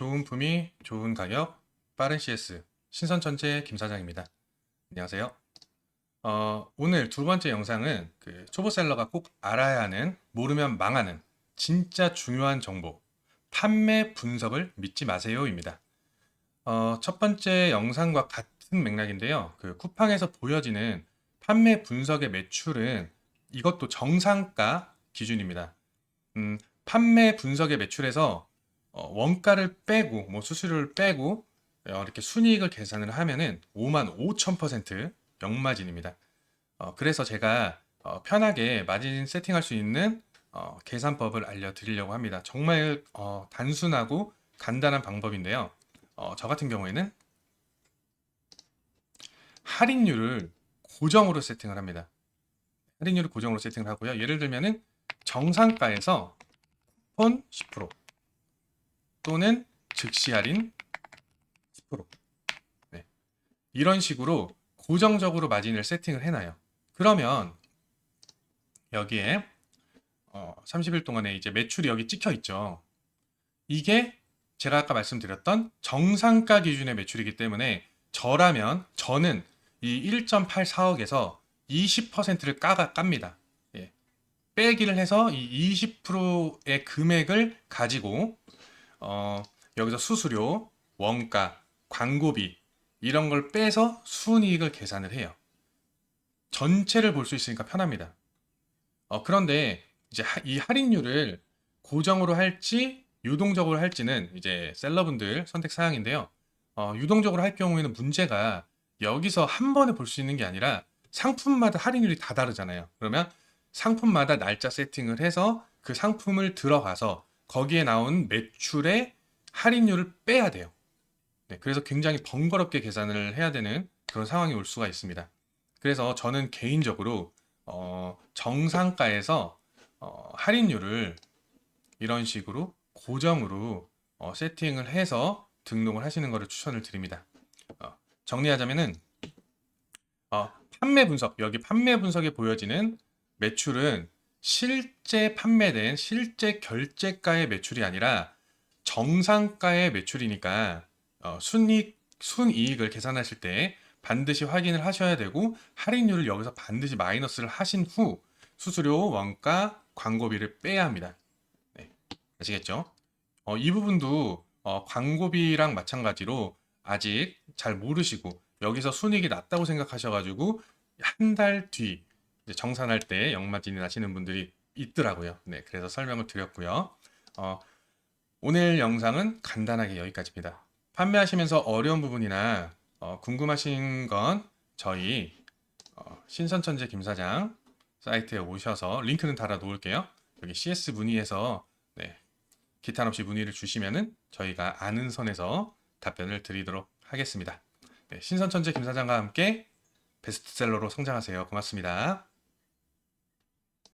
좋은 품위, 좋은 가격, 빠른 CS 신선천재 김 사장입니다. 안녕하세요. 어, 오늘 두 번째 영상은 그 초보셀러가 꼭 알아야 하는 모르면 망하는 진짜 중요한 정보 판매 분석을 믿지 마세요입니다. 어, 첫 번째 영상과 같은 맥락인데요. 그 쿠팡에서 보여지는 판매 분석의 매출은 이것도 정상가 기준입니다. 음, 판매 분석의 매출에서 어, 원가를 빼고 뭐 수수료를 빼고 어, 이렇게 순이익을 계산을 하면은 5만 5천 퍼센트 역마진입니다. 어, 그래서 제가 어, 편하게 마진 세팅할 수 있는 어, 계산법을 알려드리려고 합니다. 정말 어, 단순하고 간단한 방법인데요. 어, 저 같은 경우에는 할인율을 고정으로 세팅을 합니다. 할인율을 고정으로 세팅을 하고요. 예를 들면은 정상가에서 쿠폰 10% 또는 즉시 할인 10%. 네. 이런 식으로 고정적으로 마진을 세팅을 해놔요. 그러면 여기에 어, 30일 동안에 이제 매출이 여기 찍혀 있죠. 이게 제가 아까 말씀드렸던 정상가 기준의 매출이기 때문에 저라면 저는 이 1.84억에서 20%를 까가 깝니다. 예. 빼기를 해서 이 20%의 금액을 가지고 어, 여기서 수수료, 원가, 광고비 이런 걸 빼서 순이익을 계산을 해요. 전체를 볼 수 있으니까 편합니다. 어, 그런데 이제 하- 이 할인율을 고정으로 할지 유동적으로 할지는 이제 셀러분들 선택 사항인데요. 어, 유동적으로 할 경우에는 문제가 여기서 한 번에 볼 수 있는 게 아니라 상품마다 할인율이 다 다르잖아요. 그러면 상품마다 날짜 세팅을 해서 그 상품을 들어가서 거기에 나온 매출의 할인율을 빼야 돼요. 네, 그래서 굉장히 번거롭게 계산을 해야 되는 그런 상황이 올 수가 있습니다. 그래서 저는 개인적으로 어, 정상가에서 어, 할인율을 이런 식으로 고정으로 어, 세팅을 해서 등록을 하시는 것을 추천을 드립니다. 어, 정리하자면은 어, 판매 분석 여기 판매 분석에 보여지는 매출은 실제 판매된 실제 결제가의 매출이 아니라 정상가의 매출이니까 어, 순이익 순이익을 계산하실 때 반드시 확인을 하셔야 되고 할인율을 여기서 반드시 마이너스를 하신 후 수수료, 원가, 광고비를 빼야 합니다. 네, 아시겠죠? 어, 이 부분도 어, 광고비랑 마찬가지로 아직 잘 모르시고 여기서 순이익이 낮다고 생각하셔가지고 한 달 뒤 정산할 때 역마진이 나시는 분들이 있더라고요. 네, 그래서 설명을 드렸고요. 어, 오늘 영상은 간단하게 여기까지입니다. 판매하시면서 어려운 부분이나 어, 궁금하신 건 저희 어, 신선천재 김 사장 사이트에 오셔서 링크는 달아 놓을게요. 여기 CS 문의에서 네, 기탄 없이 문의를 주시면은 저희가 아는 선에서 답변을 드리도록 하겠습니다. 네, 신선천재 김 사장과 함께 베스트셀러로 성장하세요. 고맙습니다.